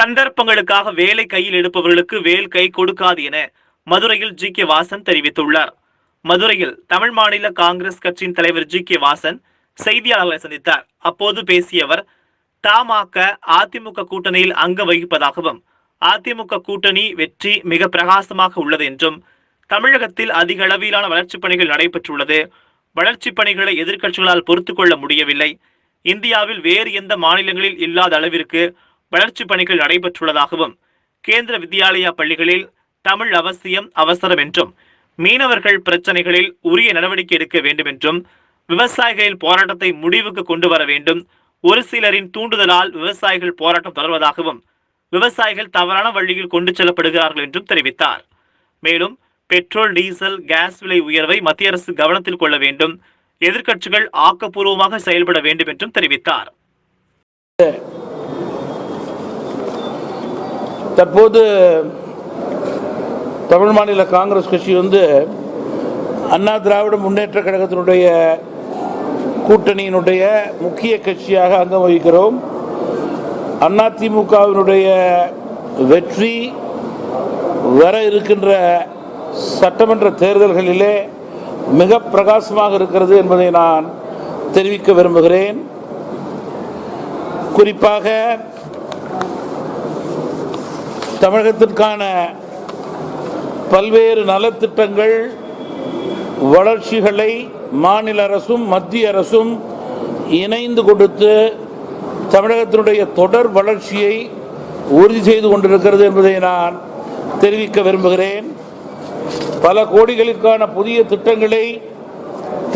சந்தர்ப்பங்களுக்காக வேலை கையில் எடுப்பவர்களுக்கு வேல் கை கொடுக்காது என மதுரையில் ஜி கே வாசன் தெரிவித்துள்ளார். மதுரையில் தமிழ் மாநில காங்கிரஸ் கட்சியின் தலைவர் ஜி கே வாசன் செய்தியாளர்களை சந்தித்தார். அப்போது பேசிய அவர் தமாக அதிமுக கூட்டணியில் அங்கம் வகிப்பதாகவும் அதிமுக கூட்டணி வெற்றி மிக பிரகாசமாக உள்ளது என்றும் தமிழகத்தில் அதிக அளவிலான வளர்ச்சிப் பணிகள் நடைபெற்றுள்ளது. வளர்ச்சிப் பணிகளை எதிர்க்கட்சிகளால் பொறுத்துக் கொள்ள முடியவில்லை. இந்தியாவில் வேறு எந்த மாநிலங்களில் இல்லாத அளவிற்கு வளர்ச்சிப் பணிகள் நடைபெற்றுள்ளதாகவும் கேந்திர வித்யாலயா பள்ளிகளில் தமிழ் அவசியம் அவசரம் என்றும் மீனவர்கள் பிரச்சனைகளில் உரிய நடவடிக்கை எடுக்க வேண்டும் என்றும் விவசாயிகளின் போராட்டத்தை முடிவுக்கு கொண்டு வர வேண்டும் ஒரு சிலரின் தூண்டுதலால் விவசாயிகள் போராட்டம் தொடர்வதாகவும் விவசாயிகள் தவறான வழியில் கொண்டு செல்லப்படுகிறார்கள் என்றும் தெரிவித்தார். மேலும் பெட்ரோல் டீசல் கேஸ் விலை உயர்வை மத்திய அரசு கவனத்தில் கொள்ள வேண்டும் எதிர்க்கட்சிகள் ஆக்கப்பூர்வமாக செயல்பட வேண்டும் என்றும் தெரிவித்தார். தற்போது தமிழ் மாநில காங்கிரஸ் கட்சி வந்து அண்ணா திராவிட முன்னேற்ற கழகத்தினுடைய கூட்டணியினுடைய முக்கிய கட்சியாக அங்கம் வகிக்கிறோம். அதிமுகவினுடைய வெற்றி வர இருக்கின்ற சட்டமன்ற தேர்தல்களிலே மிக பிரகாசமாக இருக்கிறது என்பதை நான் தெரிவிக்க விரும்புகிறேன். குறிப்பாக தமிழகத்திற்கான பல்வேறு நலத்திட்டங்கள் வளர்ச்சிகளை மாநில அரசும் மத்திய அரசும் இணைந்து கொடுத்து தமிழகத்தினுடைய தொடர் வளர்ச்சியை உறுதி செய்து கொண்டிருக்கிறது என்பதை நான் தெரிவிக்க விரும்புகிறேன். பல கோடிகளுக்கான புதிய திட்டங்களை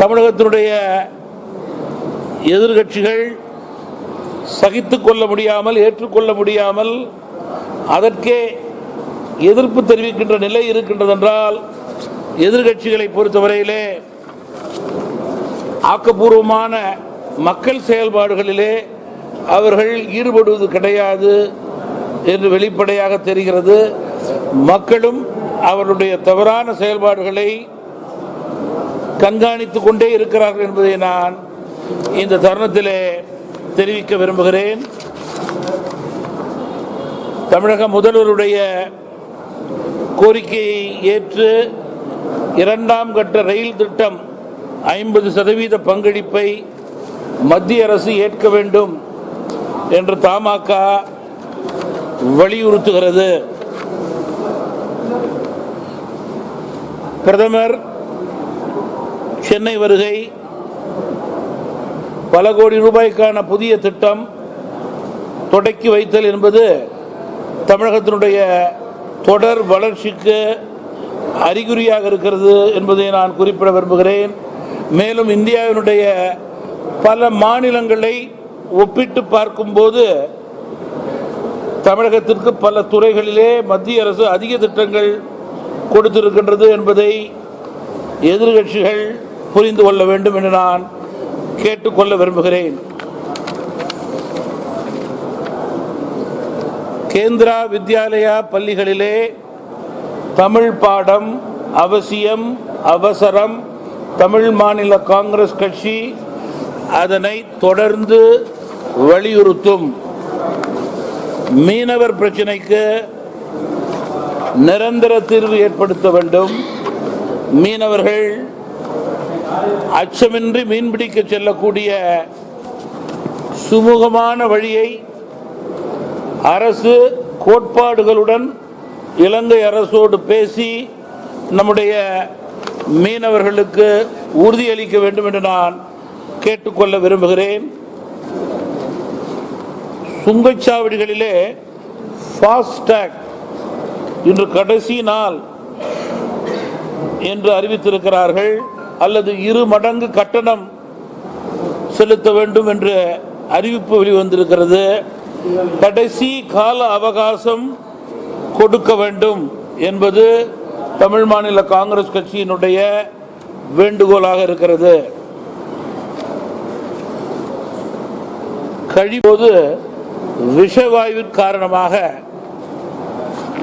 தமிழகத்தினுடைய எதிர்கட்சிகள் சகித்துக்கொள்ள முடியாமல் ஏற்றுக்கொள்ள முடியாமல் அதற்கே எதிர்ப்பு தெரிவிக்கின்ற நிலை இருக்கின்றது என்றால் எதிர்கட்சிகளை பொறுத்தவரையிலே ஆக்கப்பூர்வமான மக்கள் செயல்பாடுகளிலே அவர்கள் ஈடுபடுவது கிடையாது என்று வெளிப்படையாக தெரிகிறது. மக்களும் அவருடைய தவறான செயல்பாடுகளை கண்காணித்துக் கொண்டே இருக்கிறார்கள் என்பதை நான் இந்த தருணத்திலே தெரிவிக்க விரும்புகிறேன். தமிழக முதல்வருடைய கோரிக்கையை ஏற்று இரண்டாம் கட்ட ரயில் திட்டம் ஐம்பது சதவீத பங்களிப்பை மத்திய அரசு ஏற்க வேண்டும் என்று தமாக வலியுறுத்துகிறது. பிரதமர் சென்னை வருகை பல கோடி ரூபாய்க்கான புதிய திட்டம் தொடக்கி வைத்தல் என்பது தமிழகத்தினுடைய தொடர் வளர்ச்சிக்கு அறிகுறியாக இருக்கிறது என்பதை நான் குறிப்பிட விரும்புகிறேன். மேலும் இந்தியாவினுடைய பல மாநிலங்களை ஒப்பிட்டு பார்க்கும்போது தமிழகத்திற்கு பல துறைகளிலே மத்திய அரசு அதிக திட்டங்கள் கொடுத்திருக்கின்றது என்பதை எதிர்கட்சிகள் புரிந்து கொள்ள வேண்டும் என்று நான் கேட்டுக்கொள்ள விரும்புகிறேன். கேந்திரா வித்யாலயா பள்ளிகளிலே தமிழ் பாடம் அவசியம் அவசரம். தமிழ் மாநில காங்கிரஸ் கட்சி அதனை தொடர்ந்து வலியுறுத்தும். மீனவர் பிரச்சினைக்கு நிரந்தர தீர்வு ஏற்படுத்த வேண்டும். மீனவர்கள் அச்சமின்றி மீன்பிடிக்க செல்லக்கூடிய சுமூகமான வழியை அரசு கோட்பாடுகளுடன் இலங்கை அரசோடு பேசி நம்முடைய மீனவர்களுக்கு உறுதியளிக்க வேண்டும் என்று நான் கேட்டுக்கொள்ள விரும்புகிறேன். சுங்கச்சாவடிகளிலே ஃபாஸ்டேக் இன்று கடைசி நாள் என்று அறிவித்திருக்கிறார்கள். அல்லது இரு மடங்கு கட்டணம் செலுத்த வேண்டும் என்று அறிவிப்பு வெளிவந்திருக்கிறது. கடைசி கால அவகாசம் கொடுக்க வேண்டும் என்பது தமிழ் மாநில காங்கிரஸ் கட்சியினுடைய வேண்டுகோளாக இருக்கிறது. கழிப்போது விஷவாயுவின் காரணமாக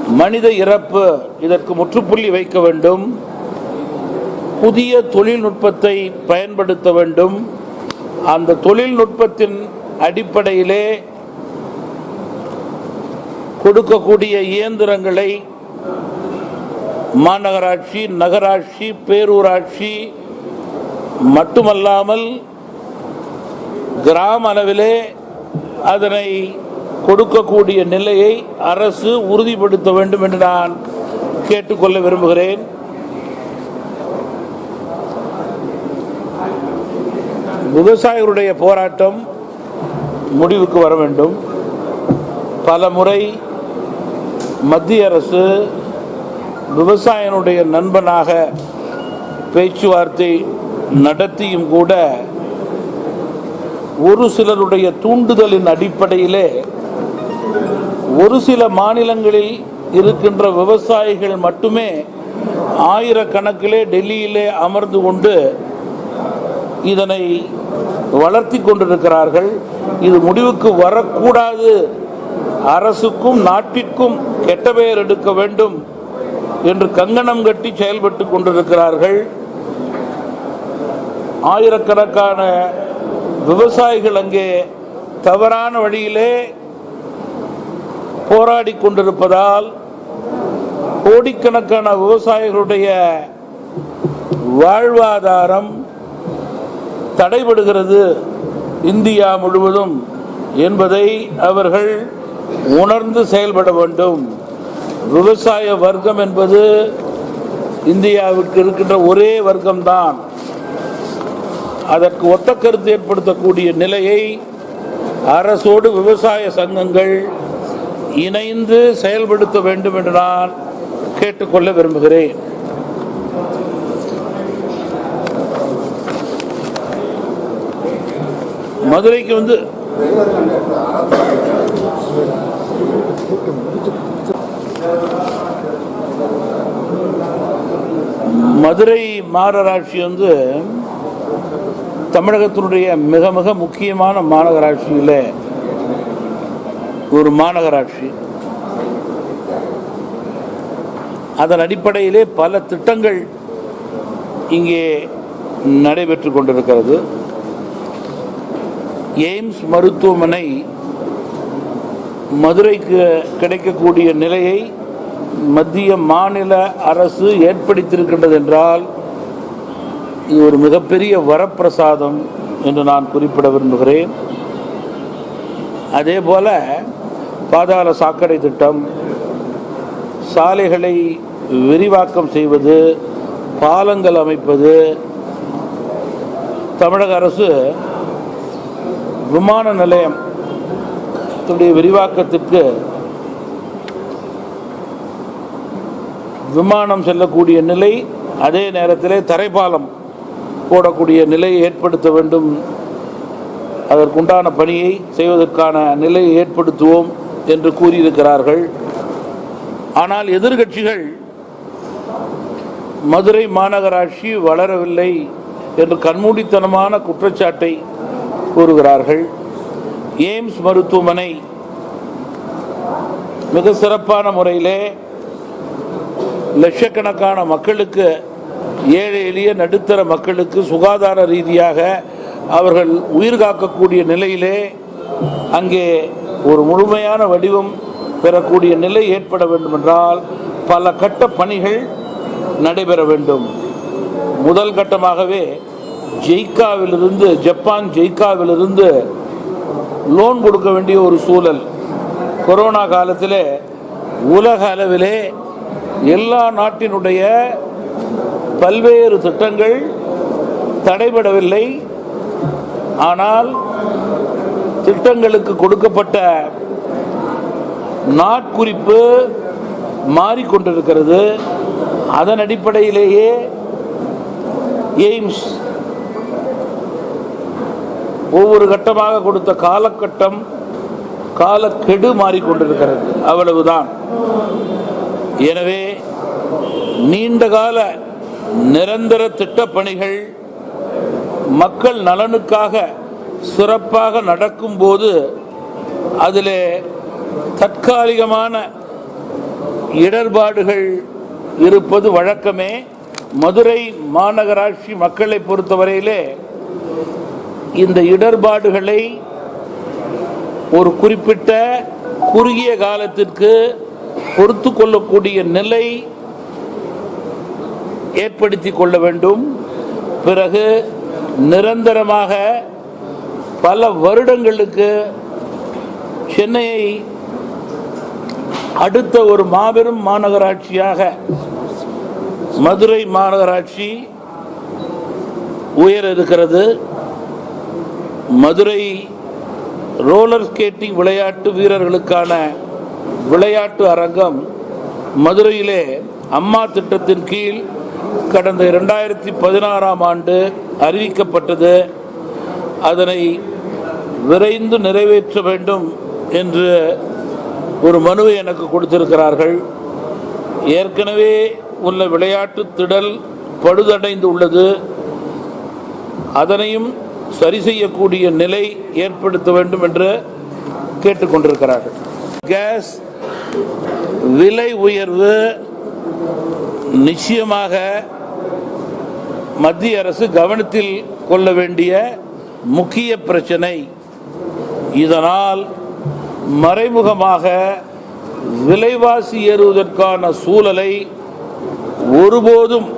மனித இறப்பு இதற்கு முற்றுப்புள்ளி வைக்க வேண்டும். புதிய தொழில்நுட்பத்தை பயன்படுத்த வேண்டும். அந்த தொழில்நுட்பத்தின் அடிப்படையிலே கொடுக்கக்கூடிய இயந்திரங்களை மாநகராட்சி நகராட்சி பேரூராட்சி மட்டுமல்லாமல் கிராம அளவிலே அதனை கொடுக்கக்கூடிய நிலையை அரசு உறுதிப்படுத்த வேண்டும் என்று நான் கேட்டுக்கொள்ள விரும்புகிறேன். விவசாயிகளுடைய போராட்டம் முடிவுக்கு வர வேண்டும். பல முறை மத்திய அரசு விவசாயினுடைய நண்பனாக பேச்சுவார்த்தை நடத்தியும் கூட ஒரு சிலருடைய தூண்டுதலின் அடிப்படையிலே ஒரு சில மாநிலங்களில் இருக்கின்ற விவசாயிகள் மட்டுமே ஆயிரக்கணக்கிலே டெல்லியிலே அமர்ந்து கொண்டு இதனை வளர்த்தி கொண்டிருக்கிறார்கள். இது முடிவுக்கு வரக்கூடாது அரசுக்கும் நாட்டிற்கும் கெட்ட பெயர் எடுக்க வேண்டும் என்று கங்கணம் கட்டி செயல்பட்டு கொண்டிருக்கிறார்கள். ஆயிரக்கணக்கான விவசாயிகள் அங்கே தவறான வழியிலே போராடி கொண்டிருப்பதால் கோடிக்கணக்கான விவசாயிகளுடைய வாழ்வாதாரம் தடைபடுகிறது இந்தியா முழுவதும் என்பதை அவர்கள் உணர்ந்து செயல்பட வேண்டும். விவசாய வர்க்கம் என்பது இந்தியாவிற்கு இருக்கின்ற ஒரே வர்க்கம்தான். அதற்கு ஒத்த கருத்து ஏற்படுத்தக்கூடிய நிலையை அரசோடு விவசாய சங்கங்கள் இணைந்து செயல்படுத்த வேண்டும் என்று நான் கேட்டுக்கொள்ள விரும்புகிறேன். மதுரைக்கு வந்து மதுரை மாநகராட்சி வந்து தமிழகத்தினுடைய மிக மிக முக்கியமான மாநகராட்சியில் ஒரு மாநகராட்சி. அதன் அடிப்படையிலே பல திட்டங்கள் இங்கே நடைபெற்று கொண்டிருக்கிறது. எய்ம்ஸ் மருத்துவமனை மதுரைக்கு கிடைக்கக்கூடிய நிலையை மத்திய மாநில அரசு ஏற்படுத்தியிருக்கின்றது என்றால் இது ஒரு மிகப்பெரிய வரப்பிரசாதம் என்று நான் குறிப்பிட விரும்புகிறேன். அதே போல் பாதாள சாக்கடை திட்டம் சாலைகளை விரிவாக்கம் செய்வது பாலங்கள் அமைப்பது தமிழக அரசு விமான நிலையம் துடைய விரிவாக்கத்துக்கு விமானம் செல்லக்கூடிய நிலை அதே நேரத்திலே தரைப்பாலம் போடக்கூடிய நிலையை ஏற்படுத்த வேண்டும். அதற்குண்டான பணியை செய்வதற்கான நிலையை ஏற்படுத்துவோம் என்று கூறியிருக்கிறார்கள். ஆனால் எதிர்கட்சிகள் மதுரை மாநகராட்சி வளரவில்லை என்று கண்மூடித்தனமான குற்றச்சாட்டை கூறுகிறார்கள். எய்ம்ஸ் மருத்துவமனை மிக சிறப்பான முறையிலே லட்சக்கணக்கான மக்களுக்கு ஏழை எளிய நடுத்தர மக்களுக்கு சுகாதார ரீதியாக அவர்கள் உயிர் காக்கக்கூடிய நிலையிலே அங்கே ஒரு முழுமையான வடிவம் பெறக்கூடிய நிலை ஏற்பட வேண்டுமென்றால் பல கட்ட பணிகள் நடைபெற வேண்டும். முதல் கட்டமாகவே ஜெய்காவிலிருந்து ஜப்பான் ஜெய்காவிலிருந்து லோன் கொடுக்க வேண்டிய ஒரு சூழல். கொரோனா காலத்தில் உலக அளவிலே எல்லா நாட்டினுடைய பல்வேறு திட்டங்கள் தடைபடவில்லை. ஆனால் திட்டங்களுக்கு கொடுக்கப்பட்ட நாட்குறிப்பு மாறிக்கொண்டிருக்கிறது. அதன் அடிப்படையிலேயே எய்ம்ஸ் ஒவ்வொரு கட்டமாக கொடுத்த காலகட்டம் காலக்கெடு மாறிக்கொண்டிருக்கிறது. அவ்வளவுதான். எனவே நீண்டகால நிரந்தர திட்டப்பணிகள் மக்கள் நலனுக்காக சிறப்பாக நடக்கும்போது அதில் தற்காலிகமான இடர்பாடுகள் இருப்பது வழக்கமே. மதுரை மாநகராட்சி மக்களை பொறுத்தவரையிலே இந்த இடர்பாடுகளை ஒரு குறிப்பிட்ட குறுகிய காலத்திற்கு பொறுத்து கொள்ளக்கூடிய நிலை ஏற்படுத்தி கொள்ள வேண்டும். பிறகு நிரந்தரமாக பல வருடங்களுக்கு சென்னையை அடுத்த ஒரு மாபெரும் மாநகராட்சியாக மதுரை மாநகராட்சி உயர இருக்கிறது. மதுரை ரோலர் ஸ்கேட்டிங் விளையாட்டு வீரர்களுக்கான விளையாட்டு அரங்கம் மதுரையிலே அம்மா திட்டத்தின் கீழ் கடந்த இரண்டாயிரத்தி பதினாறாம் ஆண்டு அறிவிக்கப்பட்டது. அதனை விரைந்து நிறைவேற்ற வேண்டும் என்று ஒரு மனுவை எனக்கு கொடுத்திருக்கிறார்கள். ஏற்கனவே உள்ள விளையாட்டு திடல் பழுதடைந்து உள்ளது. அதனையும் சரி செய்யக்கூடிய நிலை ஏற்படுத்த வேண்டும் என்று கேட்டுக்கொண்டிருக்கிறார்கள். கேஸ் விலை உயர்வு நிச்சயமாக மத்திய அரசு கவனத்தில் கொள்ள வேண்டிய முக்கிய பிரச்சனை. இதனால் மறைமுகமாக விலைவாசி ஏறுவதற்கான சூழலை ஒருபோதும்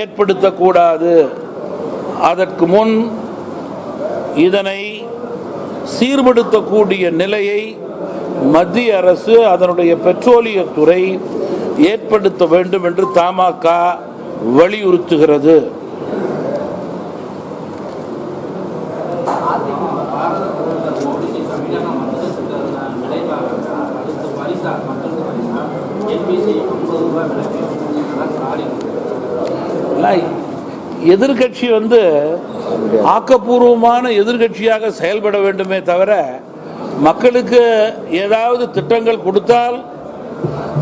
ஏற்படுத்தக்கூடாது. அதற்கு முன் இதனை சீர்படுத்தக்கூடிய நிலையை மத்திய அரசு அதனுடைய பெட்ரோலியத்துறை ஏற்படுத்த வேண்டும் என்று தமாக வலியுறுத்துகிறது. எல்லாம் எதிர்க்கட்சி வந்து ஆக்கப்பூர்வமான எதிர்க்கட்சியாக செயல்பட வேண்டுமே தவிர மக்களுக்கு ஏதாவது திட்டங்கள் கொடுத்தால்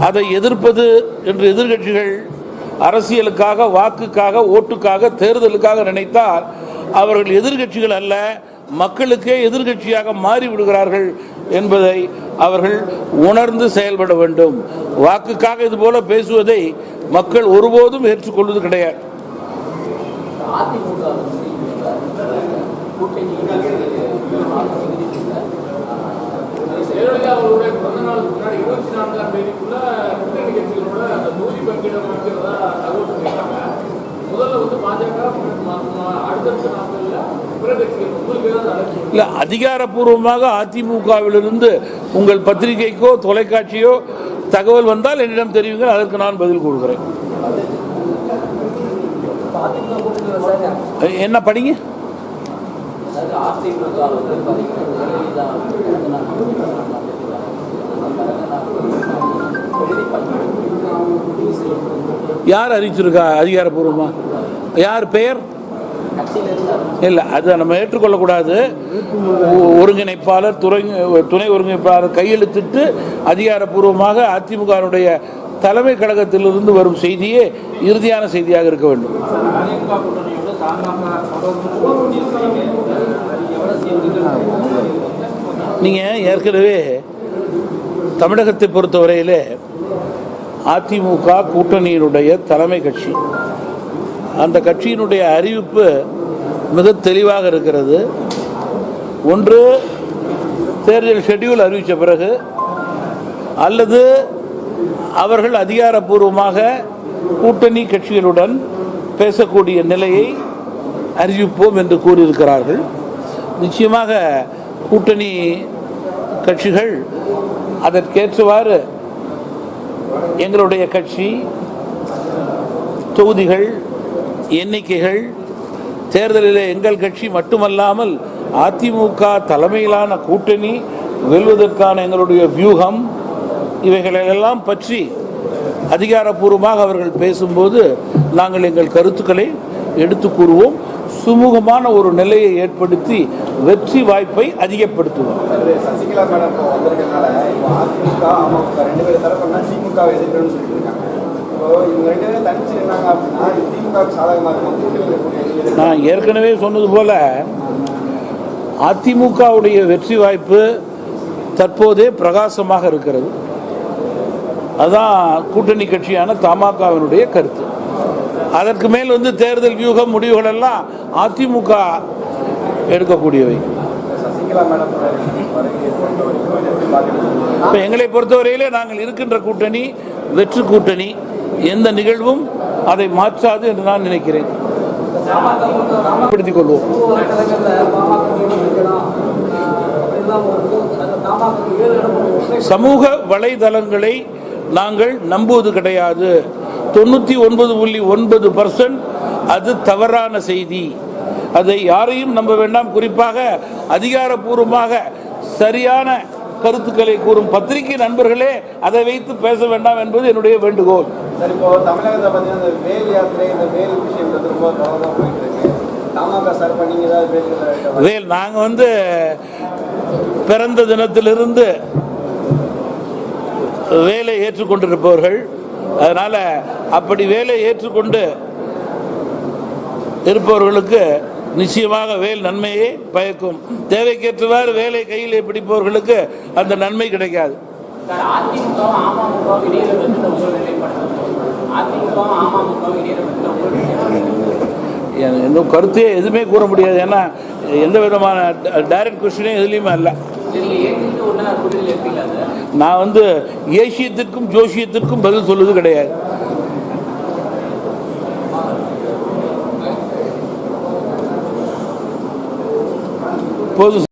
அதை எதிர்ப்பது என்று எதிர்க்கட்சிகள் அரசியலுக்காக வாக்குக்காக ஓட்டுக்காக தேர்தலுக்காக நினைத்தால் அவர்கள் எதிர்க்கட்சிகள் அல்ல மக்களுக்கே எதிர்க்கட்சியாக மாறிவிடுகிறார்கள் என்பதை அவர்கள் உணர்ந்து செயல்பட வேண்டும். வாக்குக்காக இது போல பேசுவதை மக்கள் ஒருபோதும் ஏற்றுக்கொள்வது கிடையாது. அதிமுக ஜெயலலிதா பிறந்த நாளுக்கு முன்னாடி இருபத்தி நான்காம் தேதிக்குள்ள கூட்டணி கட்சிகளோட அந்த தொகுதி பங்கீடம் தகவல் சொல்லியிருக்காங்க. முதல்ல வந்து பாஜக அடுத்தடுத்த பிற கட்சிகள் உங்களுக்கு ஏதாவது அதிகாரப்பூர்வமாக அதிமுகவிலிருந்து உங்கள் பத்திரிகைக்கோ தொலைக்காட்சியோ தகவல் வந்தால் என்னிடம் தெரிவிங்கள் அதற்கு நான் பதில் கொடுக்கிறேன் அதிமுக கூட்டணியில் சார் என்ன படிங்க அதாவது அதிமுக வந்து பார்த்தீங்கன்னா ஜெயலலிதா பிறந்த என்ன படிங்க? யார் அறிவிச்சிருக்கா அதிகாரப்பூர்வமா? யார் பெயர்? இல்லை அதை நம்ம ஏற்றுக்கொள்ளக்கூடாது. ஒருங்கிணைப்பாளர் துறை துணை ஒருங்கிணைப்பாளர் கையெழுத்திட்டு அதிகாரப்பூர்வமாக அதிமுகவுடைய தலைமை கழகத்திலிருந்து வரும் செய்தியே இறுதியான செய்தியாக இருக்க வேண்டும். நீங்கள் ஏற்கனவே தமிழகத்தை பொறுத்தவரையிலே அதிமுக கூட்டணியினுடைய தலைமை கட்சி. அந்த கட்சியினுடைய அறிவிப்பு மிக தெளிவாக இருக்கிறது. ஒன்று தேர்தல் ஷெட்யூல் அறிவித்த பிறகு அல்லது அவர்கள் அதிகாரப்பூர்வமாக கூட்டணி கட்சிகளுடன் பேசக்கூடிய நிலையை அறிவிப்போம் என்று கூறியிருக்கிறார்கள். நிச்சயமாக கூட்டணி கட்சிகள் அதற்கேற்றவாறு எங்களுடைய கட்சி தொகுதிகள் எண்ணிக்கைகள் தேர்தலில் எங்கள் கட்சி மட்டுமல்லாமல் அதிமுக தலைமையிலான கூட்டணி வெல்வதற்கான எங்களுடைய வியூகம் இவைகளெல்லாம் பற்றி அதிகாரப்பூர்வமாக அவர்கள் பேசும்போது நாங்கள் எங்கள் கருத்துக்களை எடுத்து கூறுவோம். சுமூகமான ஒரு நிலையை ஏற்படுத்தி வெற்றி வாய்ப்பை அதிகப்படுத்துவோம். நான் ஏற்கனவே சொன்னது போல அதிமுகவுடைய வெற்றி வாய்ப்பு தற்போதே பிரகாசமாக இருக்கிறது. அதுதான் கூட்டணி கட்சியான தமாகவினுடைய கருத்து. அதற்கு மேல் வந்து தேர்தல் வியூகம் முடிவுகள் எல்லாம் அதிமுக எடுக்கக்கூடியவை. இப்போ எங்களை பொறுத்தவரையிலே நாங்கள் இருக்கின்ற கூட்டணி வெற்று கூட்டணி. எந்த நிகழ்வும் அதை மாற்றாது என்று நான் நினைக்கிறேன். படுத்திக் கொள்வோம். சமூக வலைதளங்களை நாங்கள் நம்புவது கிடையாது. தொண்ணூற்றி ஒன்பது புள்ளி ஒன்பது பர்சன்ட் அது தவறான செய்தி. அதை யாரையும் நம்ப வேண்டாம். குறிப்பாக அதிகாரப்பூர்வமாக சரியான கருத்துக்களை கூறும் பத்திரிகை நண்பர்களே அதை வைத்து பேச வேண்டாம் என்பது என்னுடைய வேண்டுகோள். வேல் நாங்கள் வந்து பிறந்த தினத்திலிருந்து வேலை ஏற்றுக்கொண்டிருப்பவர்கள். அதனால் அப்படி வேலை ஏற்றுக்கொண்டு இருப்பவர்களுக்கு நிச்சயமாக வேல் நன்மையை பயக்கும். தேவைக்கேற்றவாறு வேலை கையில் பிடிப்பவர்களுக்கு அந்த நன்மை கிடைக்காது. இன்னும் கருத்தே எதுவுமே கூற முடியாது. ஏன்னா எந்த விதமான டைரக்ட் கொஸ்டினே எதுலேயுமே இல்லை நான் வந்து ஏசியத்திற்கும் ஜோசியத்திற்கும் பதில் சொல்வது கிடையாது. போதும்